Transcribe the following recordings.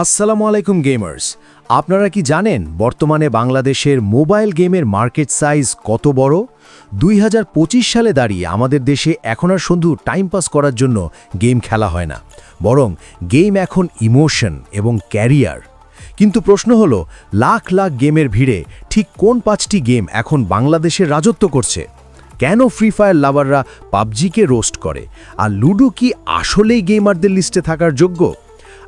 আসসালামু আলাইকুম গেমার্স আপনারা কি জানেন বর্তমানে বাংলাদেশের মোবাইল গেমের মার্কেট সাইজ কত বড়? দুই হাজার পঁচিশ সালে দাঁড়িয়ে আমাদের দেশে এখন আর শুধু টাইম পাস করার জন্য গেম খেলা হয় না। বরং গেম এখন ইমোশন এবং ক্যারিয়ার। কিন্তু প্রশ্ন হলো, লাখ লাখ গেমের ভিড়ে ঠিক কোন পাঁচটি গেম এখন বাংলাদেশে রাজত্ব করছে? কেন ফ্রি ফায়ার লাভাররা পাবজিকে রোস্ট করে? আর লুডো কি আসলেই গেমারদের লিস্টে থাকার যোগ্য?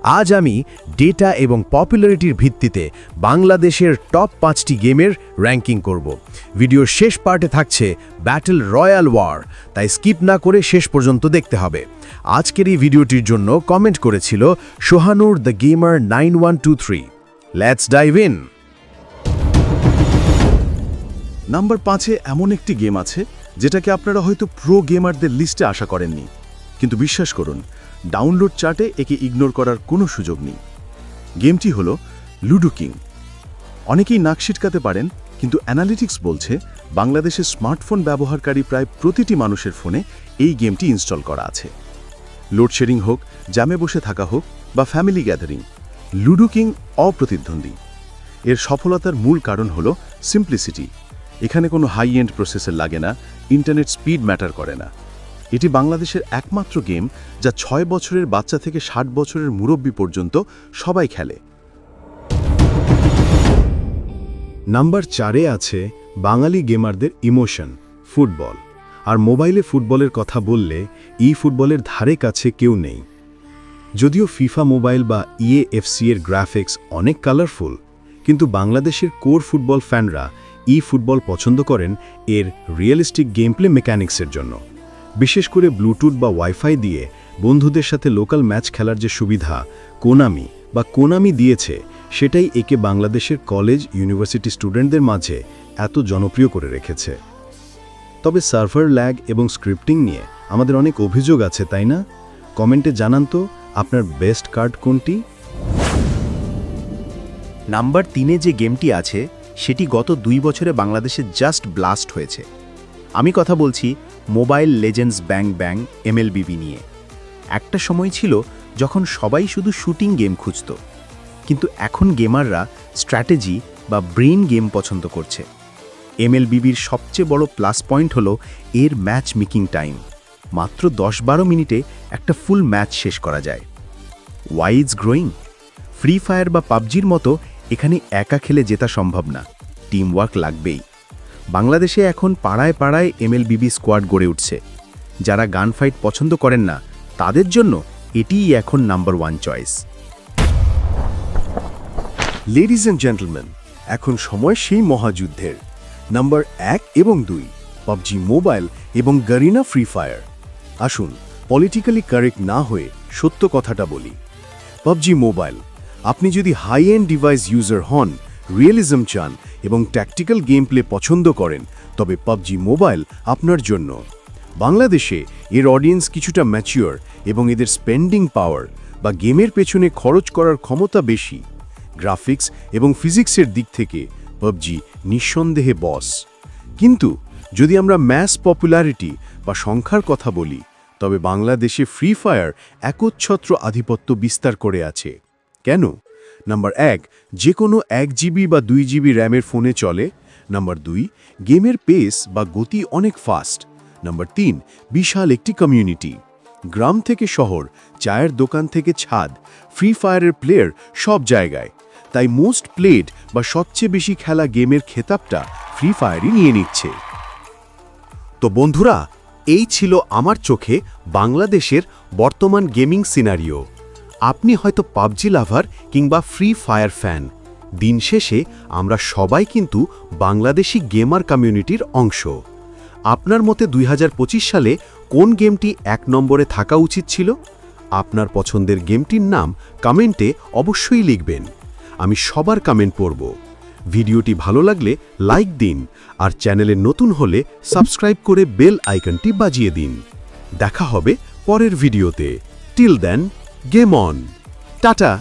আজ আমি ডেটা এবং পপুলারিটির ভিত্তিতে বাংলাদেশের টপ পাঁচটি গেমের র্যাঙ্কিং করব। ভিডিওর শেষ পার্টে থাকছে ব্যাটল রয়্যাল ওয়ার তাই স্কিপ না করে শেষ পর্যন্ত দেখতে হবে। আজকের এই ভিডিওটির জন্য কমেন্ট করেছিল Sohanur the gamer nine one two three. Let's dive in number পাঁচে এমন একটি গেম আছে যেটাকে আপনারা হয়তো প্রো গেমারদের লিস্টে আশা করেননি। কিন্তু বিশ্বাস করুন ডাউনলোড চার্টে একে ইগনোর করার কোনো সুযোগ নেই। গেমটি হল লুডো কিং অনেকেই নাক ছিটকাতে পারেন, কিন্তু অ্যানালিটিক্স বলছে বাংলাদেশের স্মার্টফোন ব্যবহারকারী প্রায় প্রতিটি মানুষের ফোনে এই গেমটি ইনস্টল করা আছে। লোডশেডিং হোক, জ্যামে বসে থাকা হোক বা ফ্যামিলি গ্যাদারিং লুডো কিং অপ্রতিদ্বন্দ্বী। এর সফলতার মূল কারণ হল সিম্পলিসিটি এখানে কোনো হাই এন্ড প্রসেসর লাগে না ইন্টারনেট স্পিড ম্যাটার করে না। এটি বাংলাদেশের একমাত্র গেম যা ছয় বছরের বাচ্চা থেকে ষাট বছরের মুরব্বী পর্যন্ত সবাই খেলে। নাম্বার চারে আছে বাঙালি গেমারদের ইমোশন, ফুটবল। আর মোবাইলে ফুটবলের কথা বললে ই ফুটবলের ধারে কাছে কেউ নেই। যদিও ফিফা মোবাইল বা ইএএফসি এর গ্রাফিক্স অনেক কালারফুল, কিন্তু বাংলাদেশের কোর ফুটবল ফ্যানরা ই ফুটবল পছন্দ করেন এর রিয়েলিস্টিক গেমপ্লে মেকানিক্সের জন্য। বিশেষ করে ব্লুটুথ বা ওয়াইফাই দিয়ে বন্ধুদের সাথে লোকাল ম্যাচ খেলার যে সুবিধা, কোনামি বা কোনামি দিয়েছে, সেটাই একে বাংলাদেশের কলেজ, ইউনিভার্সিটি স্টুডেন্টদের মাঝে এত জনপ্রিয় করে রেখেছে। তবে সার্ভার ল্যাগ এবং স্ক্রিপ্টিং নিয়ে আমাদের অনেক অভিযোগ আছে, তাই না? কমেন্টে জানান তো আপনার বেস্ট কার্ড কোনটি? নাম্বার তিনে যে গেমটি আছে, সেটি গত দুই বছরে বাংলাদেশে জাস্ট ব্লাস্ট হয়েছে। আমি কথা বলছি মোবাইল লেজেন্ডস ব্যাং ব্যাং, এমএলবিবি নিয়ে। একটা সময় ছিল যখন সবাই শুধু শুটিং গেম খুঁজত। কিন্তু এখন গেমাররা স্ট্র্যাটেজি বা ব্রেন গেম পছন্দ করছে। এমএলবিবির সবচেয়ে বড় প্লাস পয়েন্ট হলো এর ম্যাচ মেকিং টাইম। মাত্র দশ বারো মিনিটে একটা ফুল ম্যাচ শেষ করা যায়। ওয়াইজ গ্রোয়িং ফ্রি ফায়ার বা পাবজির মতো এখানে একা খেলে জেতা সম্ভব না। টিম ওয়ার্ক লাগবেই। বাংলাদেশে এখন পাড়ায় পাড়ায় এমএলবিবি স্কোয়াড গড়ে উঠছে। যারা গান ফাইট পছন্দ করেন না, তাদের জন্য এটিই এখন number one choice. Ladies and gentleman এখন সময় সেই মহাযুদ্ধের। নাম্বার এক এবং দুই, পাবজি মোবাইল এবং গারিনা ফ্রি ফায়ার। আসুন পলিটিক্যালি কারেক্ট না হয়ে সত্য কথাটা বলি। পাবজি মোবাইল, আপনি যদি হাই এন্ড ডিভাইস ইউজার হন রিয়েলিজম চান এবং ট্যাকটিক্যাল গেম প্লে পছন্দ করেন, তবে পাবজি মোবাইল আপনার জন্য। বাংলাদেশে এর অডিয়েন্স কিছুটা ম্যাচিওর এবং এদের স্পেন্ডিং পাওয়ার বা গেমের পেছনে খরচ করার ক্ষমতা বেশি। গ্রাফিক্স এবং ফিজিক্সের দিক থেকে পাবজি নিঃসন্দেহে বস কিন্তু যদি আমরা ম্যাস পপুলারিটি বা সংখ্যার কথা বলি, তবে বাংলাদেশে ফ্রি ফায়ার একচ্ছত্র আধিপত্য বিস্তার করে আছে। কেন? নাম্বার এক যে কোনো এক জিবি বা দুই জিবি র্যামের ফোনে চলে। নাম্বার দুই, গেমের পেস বা গতি অনেক ফাস্ট। নাম্বার তিন, বিশাল একটি কমিউনিটি। গ্রাম থেকে শহর, চায়ের দোকান থেকে ছাদ, ফ্রি ফায়ারের প্লেয়ার সব জায়গায়। তাই মোস্ট প্লেড বা সবচেয়ে বেশি খেলা গেমের খেতাবটা ফ্রি ফায়ারই নিয়ে নিচ্ছে। তো বন্ধুরা, এই ছিল আমার চোখে বাংলাদেশের বর্তমান গেমিং সিনারিও। আপনি হয়তো পাবজি লাভার কিংবা ফ্রি ফায়ার ফ্যান। দিন শেষে আমরা সবাই কিন্তু বাংলাদেশি গেমার কমিউনিটির অংশ। আপনার মতে দুই হাজার পঁচিশ সালে কোন গেমটি এক নম্বরে থাকা উচিত ছিল? আপনার পছন্দের গেমটির নাম কমেন্টে অবশ্যই লিখবেন। আমি সবার কমেন্ট পড়ব। ভিডিওটি ভালো লাগলে লাইক দিন আর চ্যানেলে নতুন হলে সাবস্ক্রাইব করে বেল আইকনটি বাজিয়ে দিন। দেখা হবে পরের ভিডিওতে। Till then. Game on tata